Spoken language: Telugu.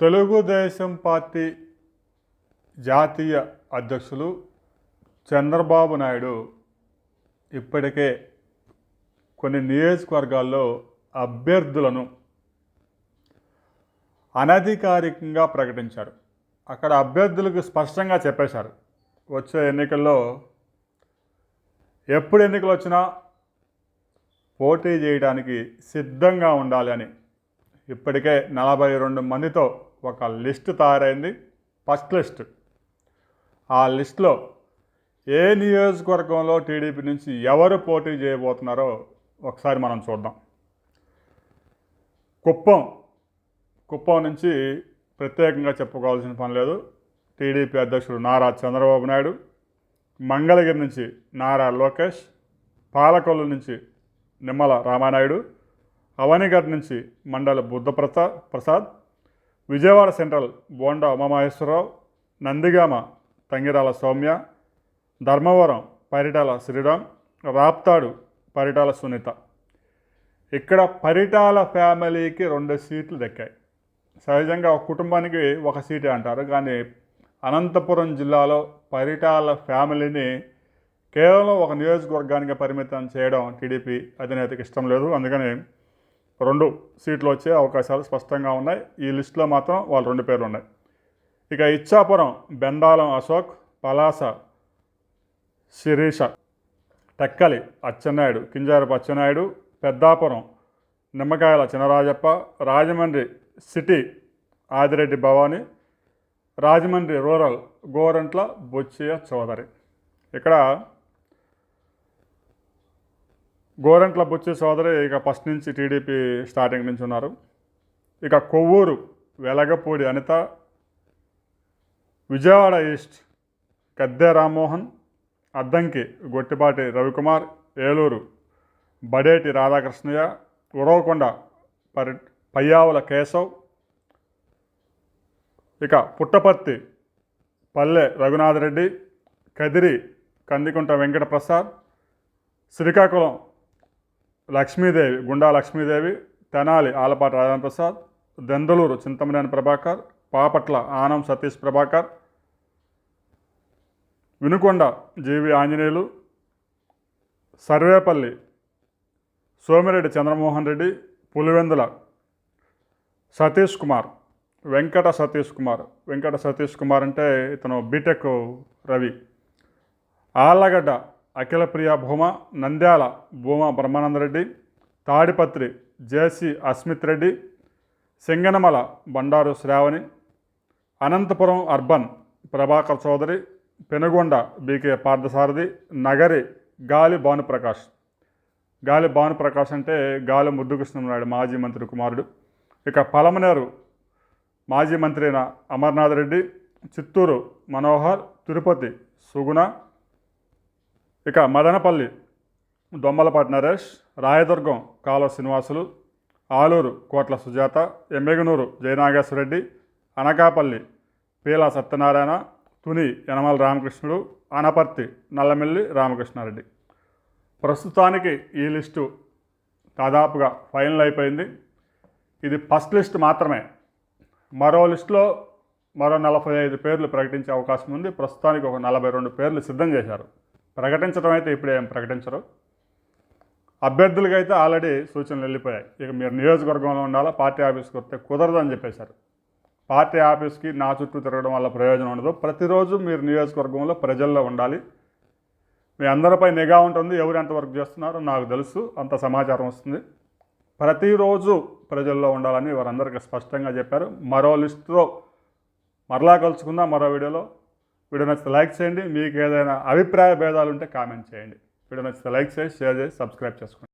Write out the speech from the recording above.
తెలుగుదేశం పార్టీ జాతీయ అధ్యక్షులు చంద్రబాబు నాయుడు ఇప్పటికే కొన్ని నియోజకవర్గాల్లో అభ్యర్థులను అనధికారికంగా ప్రకటించారు. అక్కడ అభ్యర్థులకు స్పష్టంగా చెప్పేశారు. వచ్చే ఎన్నికల్లో ఎప్పుడు ఎన్నికలు వచ్చినా పోటీ చేయడానికి సిద్ధంగా ఉండాలి అని ఇప్పటికే నలభై రెండు మందితో ఒక లిస్ట్ తయారైంది. First list. ఆ లిస్ట్లో ఏ నియోజకవర్గంలో టీడీపీ నుంచి ఎవరు పోటీ చేయబోతున్నారో ఒకసారి మనం చూద్దాం. కుప్పం. కుప్పం నుంచి ప్రత్యేకంగా చెప్పుకోవాల్సిన పని లేదు. టీడీపీ అధ్యక్షుడు నారా చంద్రబాబు నాయుడు మంగళగిరి నుంచి నారా లోకేష్ పాలకొల్లు నుంచి నిమ్మల రామానాయుడు అవనిగడ్ నుంచి మండల బుద్ధప్రసాద్ ప్రసాద్ విజయవాడ సెంట్రల్ బోండా ఉమామహేశ్వరరావు నందిగామ తంగిరాల సౌమ్య ధర్మవరం పరిటాల శ్రీరామ్ రాప్తాడు పరిటాల సునీత. ఇక్కడ పరిటాల ఫ్యామిలీకి రెండు సీట్లు దక్కాయి. సహజంగా ఒక కుటుంబానికి ఒక సీటే అంటారు కానీ అనంతపురం జిల్లాలో పరిటాల ఫ్యామిలీని కేవలం ఒక నియోజకవర్గానికి పరిమితం చేయడం టీడీపీ అధినేతకి ఇష్టం లేదు. అందుకని రెండు సీట్లు వచ్చే అవకాశాలు స్పష్టంగా ఉన్నాయి. ఈ లిస్టులో మాత్రం వాళ్ళు రెండు పేర్లు ఉన్నాయి. ఇక ఇచ్చాపురం బెండాలం అశోక్ పలాస శిరీష టెక్కలి అచ్చెన్నాయుడు కింజారపు అచ్చెన్నాయుడు పెద్దాపురం నిమ్మకాయల చినరాజప్ప రాజమండ్రి సిటీ ఆదిరెడ్డి భవాని రాజమండ్రి రూరల్ గోరంట్ల బొచ్చయ్య చౌదరి. ఇక్కడ గోరంట్ల బుచ్చి సోదరి ఇక ఫస్ట్ నుంచి టీడీపీ స్టార్టింగ్ నుంచి ఉన్నారు. ఇక కొవ్వూరు వెలగపూడి అనిత విజయవాడ ఈస్ట్ గద్దె రామ్మోహన్ అద్దంకి గొట్టిపాటి రవికుమార్ ఏలూరు బడేటి రాధాకృష్ణయ్య ఉరవకొండ పరి పయ్యావుల కేశవ్ ఇక పుట్టపర్తి పల్లె రఘునాథరెడ్డి కదిరి కందికుంట వెంకట ప్రసాద్ శ్రీకాకుళం లక్ష్మీదేవి గుండా లక్ష్మీదేవి తెనాలి ఆలపాటి రాజప్రసాద్ దెందలూరు చింతమనేని ప్రభాకర్ పాపట్ల ఆనం సతీష్ ప్రభాకర్ వినుకొండ జీవి ఆంజనేయులు సర్వేపల్లి సోమిరెడ్డి చంద్రమోహన్ రెడ్డి పులివెందుల సతీష్ కుమార్ వెంకట సతీష్ కుమార్. వెంకట సతీష్ కుమార్ అంటే ఇతను BTech Ravi. Allagadda Akhilapriya Bhuma Nandyal Bhuma Brahmanandareddy Tadipatri JC Asmith Reddy Singanamala Bandaru Sravani Anantapur urban Prabhakar Chowdary Penukonda BK Parthasarathi Nagari Gali Bhanuprakash. Gali Bhanuprakash అంటే గాలి ముద్దుకృష్ణనాయుడు మాజీ మంత్రి కుమారుడు. ఇక పలమనేరు మాజీ మంత్రి అయిన అమర్నాథ్ రెడ్డి చిత్తూరు మనోహర్ తిరుపతి సుగుణ ఇక మదనపల్లి దొమ్మలపాటి నరేష్ రాయదుర్గం కాలువ శ్రీనివాసులు ఆలూరు కోట్ల సుజాత ఎమ్మెగనూరు జయనాగేశ్వరరెడ్డి అనకాపల్లి పీలా సత్యనారాయణ తుని యనమల రామకృష్ణుడు అనపర్తి నల్లమిల్లి రామకృష్ణారెడ్డి. ప్రస్తుతానికి ఈ లిస్టు దాదాపుగా ఫైనల్ అయిపోయింది. ఇది ఫస్ట్ లిస్ట్ మాత్రమే. మరో లిస్టులో మరో నలభై ఐదు పేర్లు ప్రకటించే అవకాశం ఉంది. ప్రస్తుతానికి ఒక నలభై రెండు పేర్లు సిద్ధం చేశారు. ప్రకటించడం అయితే ఇప్పుడే ప్రకటించరు. అభ్యర్థులకి అయితే ఆల్రెడీ సూచనలు వెళ్ళిపోయాయి. ఇక మీరు నియోజకవర్గంలో ఉండాలా పార్టీ ఆఫీస్కి వస్తే కుదరదని చెప్పేశారు. పార్టీ ఆఫీస్కి నా చుట్టూ తిరగడం వల్ల ప్రయోజనం ఉండదు. ప్రతిరోజు మీరు నియోజకవర్గంలో ప్రజల్లో ఉండాలి. మీ అందరిపై నిఘా ఉంటుంది. ఎవరు ఎంత వర్క్ చేస్తున్నారో నాకు తెలుసు. అంత సమాచారం వస్తుంది. ప్రతిరోజు ప్రజల్లో ఉండాలని వారందరికీ స్పష్టంగా చెప్పారు. మరో లిస్టులో మరలా కలుసుకుందాం. మరో వీడియోలో వీడియో నచ్చితే లైక్ చేయండి. మీకు ఏదైనా అభిప్రాయ భేదాలు ఉంటే కామెంట్ చేయండి. వీడియో నచ్చితే లైక్ చేసి షేర్ చేసి సబ్స్క్రైబ్ చేసుకోండి.